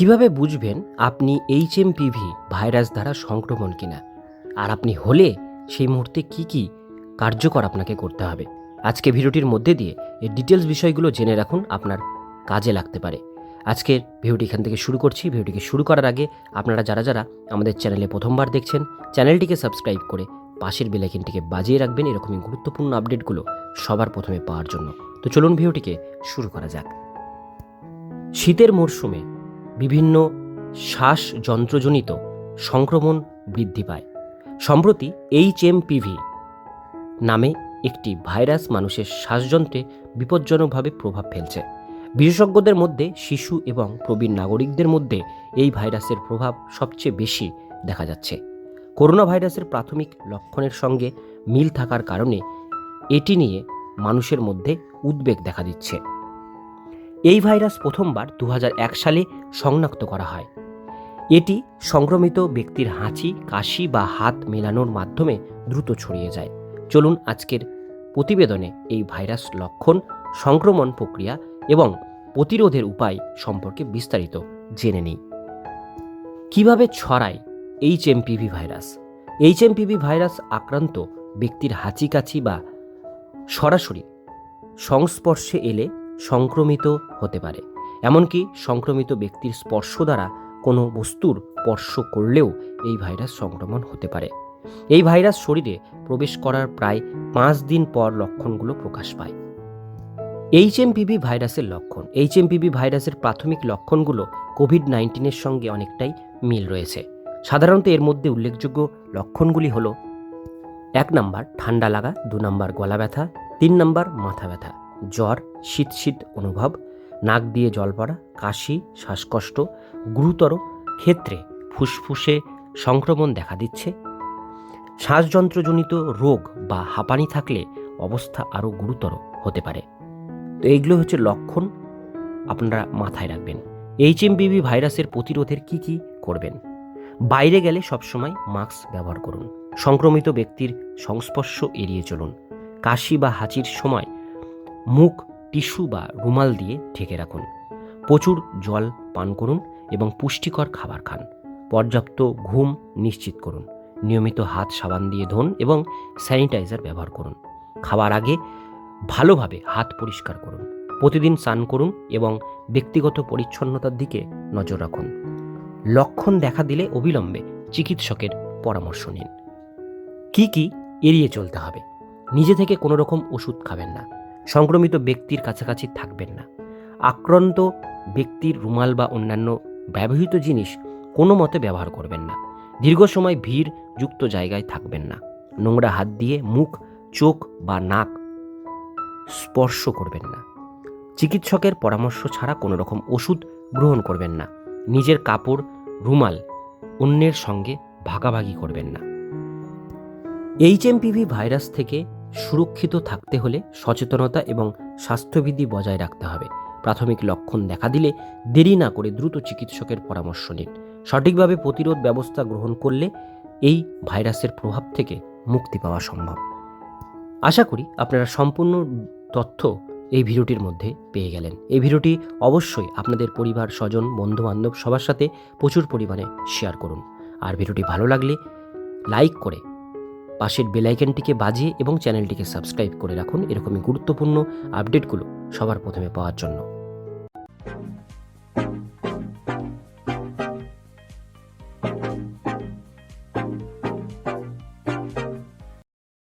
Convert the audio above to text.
কীভাবে বুঝবেন আপনি এইচএমপিভি ভাইরাস দ্বারা সংক্রমণ কিনা? আর আপনি হলে সেই মুহূর্তে কি কি কার্যকর আপনাকে করতে হবে? আজকে ভিডিওটির মধ্যে দিয়ে এই ডিটেলস বিষয়গুলো জেনে রাখুন, আপনার কাজে লাগতে পারে। আজকের ভিডিওটি এখান থেকে শুরু করছি। ভিডিওটিকে শুরু করার আগে আপনারা যারা যারা আমাদের চ্যানেলে প্রথমবার দেখছেন, চ্যানেলটিকে সাবস্ক্রাইব করে পাশের বেলাইকিনটিকে বাজিয়ে রাখবেন। এরকমই গুরুত্বপূর্ণ আপডেটগুলো সবার প্রথমে পাওয়ার জন্য। তো চলুন ভিডিওটিকে শুরু করা যাক। শীতের মরশুমে বিভিন্ন শ্বাসযন্ত্রজনিত সংক্রমণ বৃদ্ধি পায়। সম্প্রতি এইচএমপিভি নামে একটি ভাইরাস মানুষের শ্বাসযন্ত্রে বিপজ্জনকভাবে প্রভাব ফেলছে। বিশেষজ্ঞদের মধ্যে শিশু এবং প্রবীণ নাগরিকদের মধ্যে এই ভাইরাসের প্রভাব সবচেয়ে বেশি দেখা যাচ্ছে। করোনা ভাইরাসের প্রাথমিক লক্ষণের সঙ্গে মিল থাকার কারণে এটি নিয়ে মানুষের মধ্যে উদ্বেগ দেখা দিচ্ছে। এই ভাইরাস প্রথমবার দু হাজার এক সালে শনাক্ত করা হয়। এটি সংক্রমিত ব্যক্তির হাঁচি, কাশি বা হাত মেলানোর মাধ্যমে দ্রুত ছড়িয়ে যায়। চলুন আজকের প্রতিবেদনে এই ভাইরাস লক্ষণ, সংক্রমণ প্রক্রিয়া এবং প্রতিরোধের উপায় সম্পর্কে বিস্তারিত জেনে নিই। কীভাবে ছড়ায় H HMPV virus? H HMPV virus আক্রান্ত ব্যক্তির হাঁচিকাছি বা সরাসরি সংস্পর্শে এলে সংক্রমিত হতে পারে। এমনকি সংক্রমিত ব্যক্তির স্পর্শ দ্বারা কোনো বস্তুর স্পর্শ করলেও এই ভাইরাস সংক্রমণ হতে পারে। এই ভাইরাস শরীরে প্রবেশ করার প্রায় পাঁচ দিন পর লক্ষণগুলো প্রকাশ পায়। এইচএমপিভি ভাইরাসের লক্ষণ। এইচ এইচএমপিভি ভাইরাসের প্রাথমিক লক্ষণগুলো কোভিড নাইন্টিনের সঙ্গে অনেকটাই মিল রয়েছে। সাধারণত এর মধ্যে উল্লেখযোগ্য লক্ষণগুলি হলো এক নাম্বার ঠান্ডা লাগা, দু নাম্বার গলা ব্যথা, তিন নাম্বার মাথা ব্যথা। জ্বর, শীত শীত অনুভব, নাক দিয়ে জল পড়া কাশি, শ্বাসকষ্ট, গুরুতর ক্ষেত্রে ফুসফুসে সংক্রমণ দেখা দিচ্ছে। শ্বাসযন্ত্রজনিত রোগ বা হাঁপানি থাকলে অবস্থা আরও গুরুতর হতে পারে। তো এইগুলো হচ্ছে লক্ষণ আপনারা মাথায় রাখবেন। এইচএমবিভি ভাইরাসের প্রতিরোধের কি কি করবেন? বাইরে গেলে সবসময় মাস্ক ব্যবহার করুন। সংক্রমিত ব্যক্তির সংস্পর্শ এড়িয়ে চলুন। কাশি বা হাঁচির সময় মুখ, টিস্যু বা রুমাল দিয়ে ঢেকে রাখুন। প্রচুর জল পান করুন এবং পুষ্টিকর খাবার খান। পর্যাপ্ত ঘুম নিশ্চিত করুন। নিয়মিত হাত সাবান দিয়ে ধোন এবং স্যানিটাইজার ব্যবহার করুন। খাবার আগে ভালোভাবে হাত পরিষ্কার করুন। প্রতিদিন স্নান করুন এবং ব্যক্তিগত পরিচ্ছন্নতার দিকে নজর রাখুন। লক্ষণ দেখা দিলে অবিলম্বে চিকিৎসকের পরামর্শ নিন। কি কি এড়িয়ে চলতে হবে? নিজে থেকে কোনো রকম ওষুধ খাবেন না। সংক্রমিত ব্যক্তির কাছাকাছি থাকবেন না। আক্রান্ত ব্যক্তির রুমাল বা অন্যান্য ব্যবহৃত জিনিস কোনো মতে ব্যবহার করবেন না। দীর্ঘ সময় ভিড় যুক্ত জায়গায় থাকবেন না। নোংরা হাত দিয়ে মুখ, চোখ বা নাক স্পর্শ করবেন না। চিকিৎসকের পরামর্শ ছাড়া কোনো রকম ওষুধ গ্রহণ করবেন না। নিজের কাপড়, রুমাল অন্যের সঙ্গে ভাগাভাগি করবেন না। এইচএমপিভি ভাইরাস থেকে সুরক্ষিত থাকতে হলে সচেতনতা এবং স্বাস্থ্যবিধি বজায় রাখতে হবে। প্রাথমিক লক্ষণ দেখা দিলে দেরি না করে দ্রুত চিকিৎসকের পরামর্শ নিন। সঠিকভাবে প্রতিরোধ ব্যবস্থা গ্রহণ করলে এই ভাইরাসের প্রভাব থেকে মুক্তি পাওয়া সম্ভব। আশা করি আপনারা সম্পূর্ণ তথ্য এই ভিডিওটির মধ্যে পেয়ে গেলেন। এই ভিডিওটি অবশ্যই আপনাদের পরিবার, স্বজন বন্ধু বান্ধব সবার সাথে প্রচুর পরিমাণে শেয়ার করুন। আর ভিডিওটি ভালো লাগলে লাইক করে পাশের বেলাইকনটিকে বাজিয়ে এবং চ্যানেলটিকে সাবস্ক্রাইব করে রাখুন। এরকমই গুরুত্বপূর্ণ আপডেটগুলো সবার প্রথমে পাওয়ার জন্য।